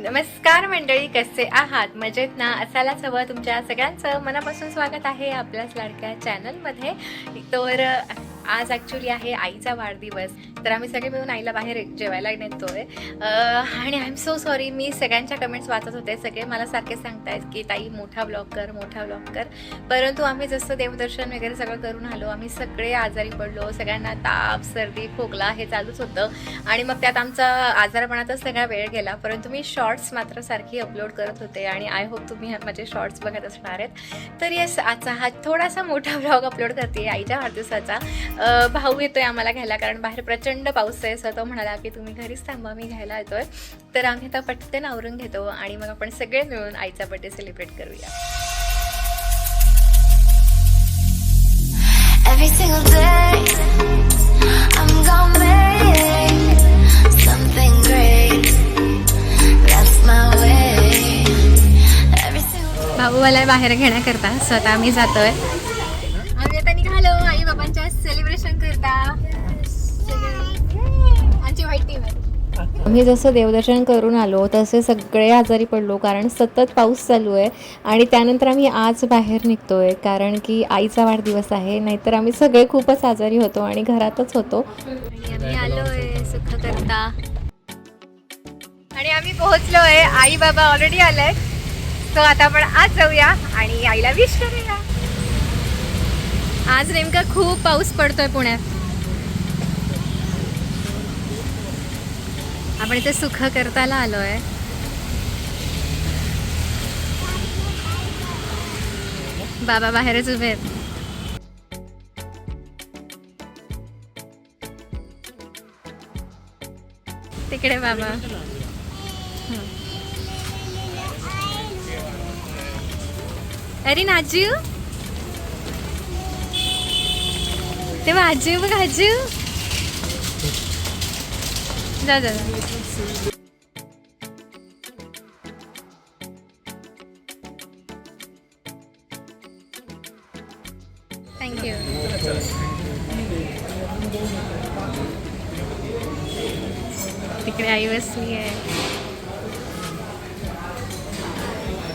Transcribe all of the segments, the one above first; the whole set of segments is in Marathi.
नमस्कार मंडळी कसे आहात? मजेत ना? असायलाच हवं तुमच्या सगळ्यांचं. मनापासून स्वागत आहे आपल्याच लाडक्या चॅनलमध्ये तर आज ॲक्च्युली आहे आईचा वाढदिवस. तर आम्ही सगळे मिळून आईला बाहेर जेवायला नेतोय. आणि आय एम सो सॉरी मी सगळ्यांच्या कमेंट्स वाचत होते. सगळे मला सारखे सांगतायत की ताई मोठा ब्लॉग कर मोठा ब्लॉग कर. परंतु आम्ही जसं देवदर्शन वगैरे सगळं करून आलो आम्ही सगळे आजारी पडलो. सगळ्यांना ताप सर्दी खोकला हे चालूच होतं. आणि मग त्यात आमचा आजारपणातच सगळा वेळ गेला. परंतु मी शॉर्ट्स मात्र सारखी अपलोड करत होते आणि आय होप तुम्ही माझे शॉर्ट्स बघत असणार आहेत. तर येस आजचा हा थोडासा मोठा ब्लॉग अपलोड करते आईच्या वाढदिवसाचा. भाऊ येतोय आम्हाला घ्यायला कारण बाहेर प्रचंड पाऊस आहे. सो तो म्हणाला की तुम्ही घरीच थांबा मी घ्यायला येतोय. तर आम्ही आता पटकन आवरून घेतो आणि मग आपण सगळे मिळून आईचा बड्डे सेलिब्रेट करूया. भाऊ मला बाहेर घेण्याकरता स्वतः आम्ही जातोय आम्ही आता निघालो आई बाबांच्या सेलिब्रेशन करता. आमची व्हाईट टीम आहे. आम्ही जसं देवदर्शन करून आलो तसे सगळे आजारी पडलो कारण सतत पाऊस चालू आहे. आणि त्यानंतर आम्ही आज बाहेर निघतोय कारण की आईचा वाढदिवस आहे नाहीतर आम्ही सगळे खूपच आजारी होतो आणि घरातच होतो. आणि आम्ही आलोय सुख करता. आणि आम्ही पोहोचलोय. आई बाबा ऑलरेडी आलाय सो आता आपण आज जाऊया आणि आईला विश करूया. आज नेमका खूप पाऊस पडतोय पुण्यात. आपण इथे सुख करताला आलोय. बाबा बाहेरच उभे आहेत. तिकडे बाबा. अरे नाजू. ते भाजी बघ आजू जा जा. थँक्यू तिकडे आई बसली आहे.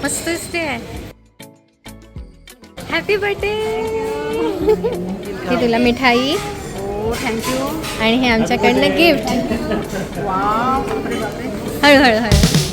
मस्त दिसते. हॅपी बर्थडे ही तुला मिठाई. हो थँक्यू आणि हे आमच्याकडनं गिफ्ट हळूहळू हळू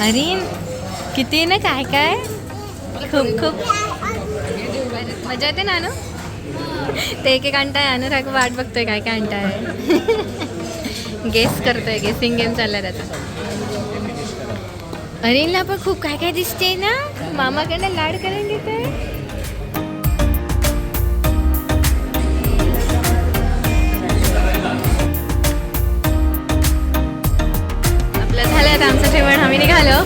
अरे किती ना? काय काय? खूप खूप. मजा येते ना अनु? ते एक एक आणताय अनुराग वाट बघतोय काय काय आणताय. गेस करतोय गेसिंग गेम चालला त्याचा. अरिनला पण खूप काय काय दिसते ना? मामाकडनं लाड करून घेतोय आम्ही निघालो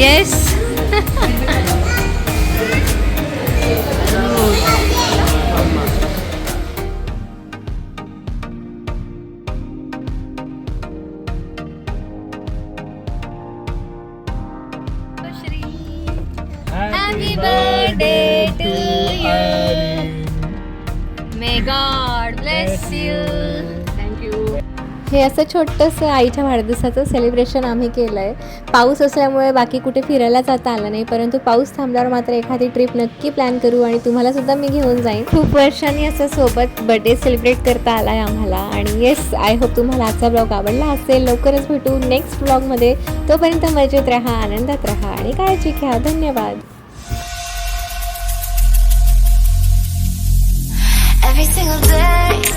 yes Happy birthday to you. May God bless you. हे असं छोटंसं आईच्या वाढदिवसाचं सेलिब्रेशन आम्ही केलं आहे पाऊस असल्यामुळे बाकी कुठे फिरायला जाता आलं नाही परंतु पाऊस थांबल्यावर मात्र एखादी ट्रिप नक्की प्लॅन करू आणि तुम्हाला सुद्धा मी घेऊन जाईन. खूप वर्षांनी असं सोबत बर्थडे सेलिब्रेट करता आला आहे आम्हाला आणि येस आय होप तुम्हाला आजचा ब्लॉग आवडला असेल. लवकरच भेटू नेक्स्ट ब्लॉगमध्ये तोपर्यंत मजेत राहा आनंदात राहा आणि काळजी घ्या. धन्यवाद. Every single day.